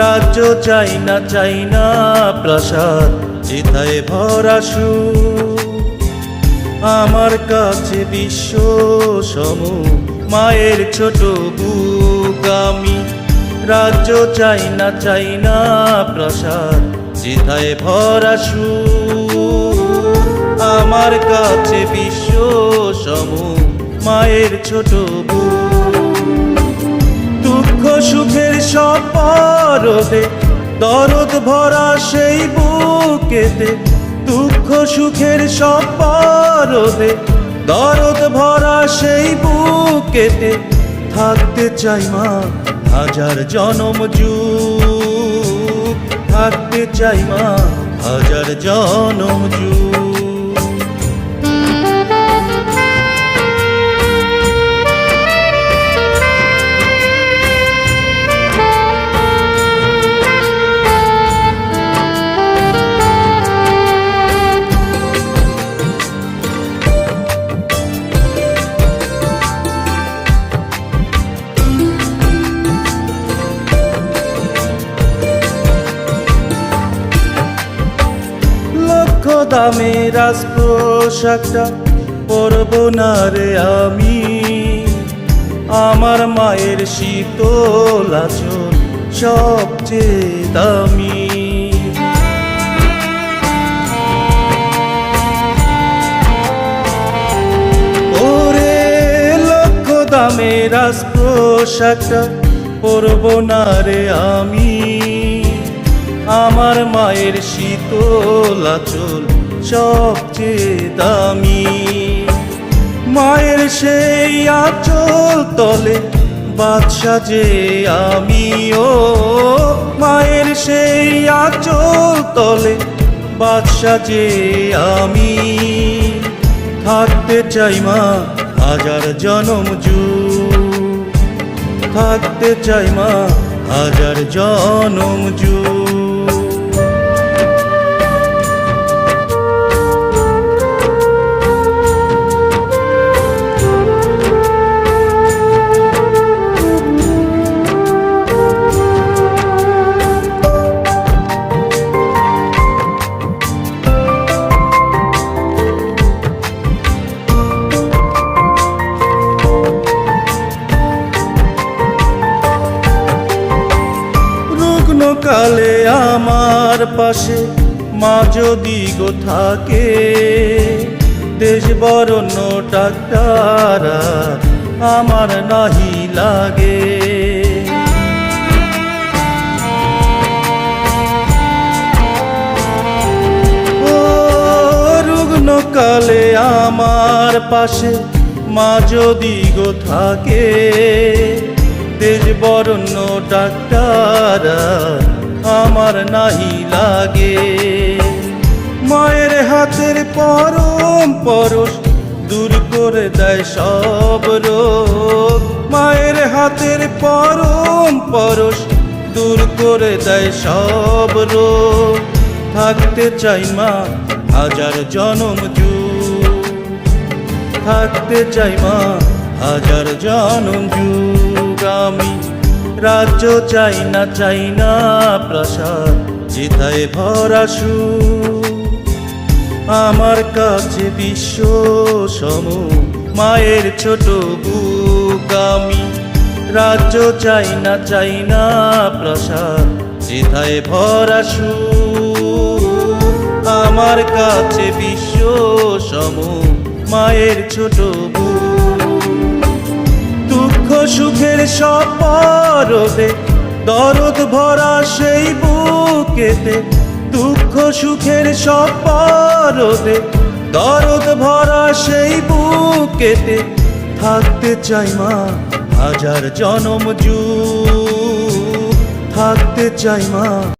রাজ্য চাই না চাই না প্রাসাদ, যেথায় ভরা আমার কাছে বিশ্ব সম মায়ের ছোট বুক আমি। রাজ্য চাই না চাই না প্রাসাদ, যেথায় ভরা আমার কাছে বিশ্ব সম মায়ের ছোট বুক পরদে দরদ ভরা সেই বুকেতে, দুঃখ সুখের সব পরদে। দরদ ভরা সেই বুকেতে, থাকতে চাই মা, হাজার জনম যুগ। থাকতে চাই মা, হাজার জনম যুগ। দামে রাজপ্রসাদটা পরব না রে আমি। আমার মায়ের শীতল আচল সবচেয়ে দামি। ওরে লক্ষ দামে রাজপ্রসাদটা পরব না রে আমি। আমার মায়ের শীতল আচল সবচেয়ে দামি মায়ের সেই আচল তলে বাদশা যে আমি ও মায়ের সেই আচল তলে বাদশা যে আমি। থাকতে চাই মা হাজার জনম যুগ থাকতে চাই মা হাজার জনম যুগ আমার পাশে মা যদি গো থাকে, দেশ বরণ্য ডাক্তার আমার নাহি লাগে। কালে আমার পাশে মা যদি গো থাকে, দেশ বরণ্য ডাক্তার আমার নাহি লাগে। মায়ের হাতের পরম পরশ দূর করে দেয় সব রোগ। মায়ের হাতের পরম পরশ দূর করে দেয় সব রোগ। থাকতে চাই মা হাজার জনম যুগ। থাকতে চাই মা হাজার জনম যুগ। আমি রাজ্য চাই না চাই না প্রাসাদ, যেথায় ভরা আমার কাছে বিশ্ব সম মায়ের ছোট বুক। আমি রাজ্য চাই না চাই না প্রসাদ, যেথায় ভরা আমার কাছে বিশ্ব সম মায়ের ছোট বুক। সুখের সব পরবে দরদ ভরা সেই বুকেতে, দুঃখ সুখের সব পরবে দরদ ভরা সেই বুকেতে থাকতে চাই মা, হাজার জনম যুগ থাকতে চাই মা।